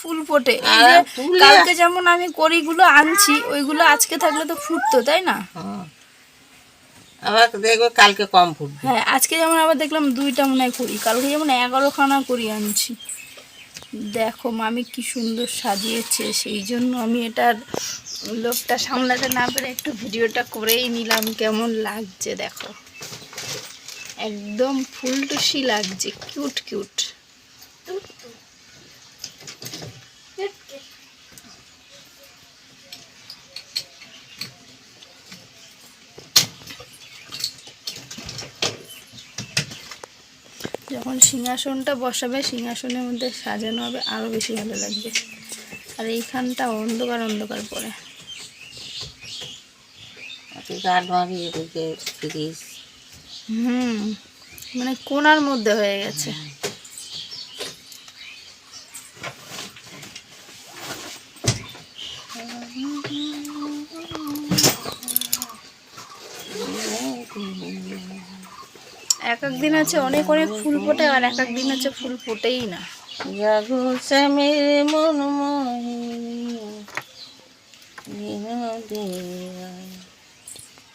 ফুল ফোটে। এই যে কালকে যেমন আমি করিগুলো আনছি ওইগুলো আজকে থাকলে তো ফুটতো তাই না? হ্যাঁ। আবার দেখবে কালকে কম ফুটবে। হ্যাঁ আজকে যেমন আবার দেখলাম দুইটা মনে হয় করি কালকে যেমন করি আনছি। দেখো মামি কি সুন্দর সাজিয়েছে সেই জন্য আমি এটার লোকটা সামলাতে না পেরে একটু ভিডিওটা করেই নিলাম কেমন লাগছে দেখো। একদম ফুলটুসি লাগছে কিউট কিউট। যখন সিংহাসনটা বসাবে সিংহাসনের মধ্যে সাজানো হবে আরও বেশি ভালো লাগবে। আর এইখানটা অন্ধকার অন্ধকার পরে এদিকে হুম মানে কোনার মধ্যে হয়ে গেছে। এক এক দিন আছে অনেক অনেক ফুল ফোটে আর এক এক দিন আছে ফুল ফোটেই না। জাগো সে মেরে মন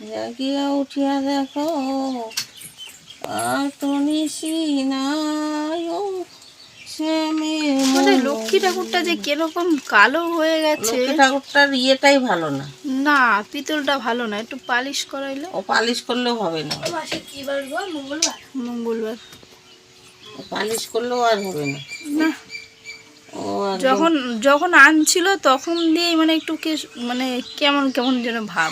জাগিয়া উঠিয়া দেখো, আর তো নিশি নাই আমাদের লক্ষ্মী ঠাকুরটা যে কীরকম কালো হয়ে গেছে। লক্ষ্মী ঠাকুরটার ইয়েটাই ভালো না। না পিতলটা ভালো না একটু পালিশ করাইলে ও পালিশ করলেও হবে না। মঙ্গলবার। পালিশ করলেও আর হবে না। না। ও যখন যখন আনছিল তখন দিয়েই মানে একটু মানে কেমন কেমন যেন ভাব।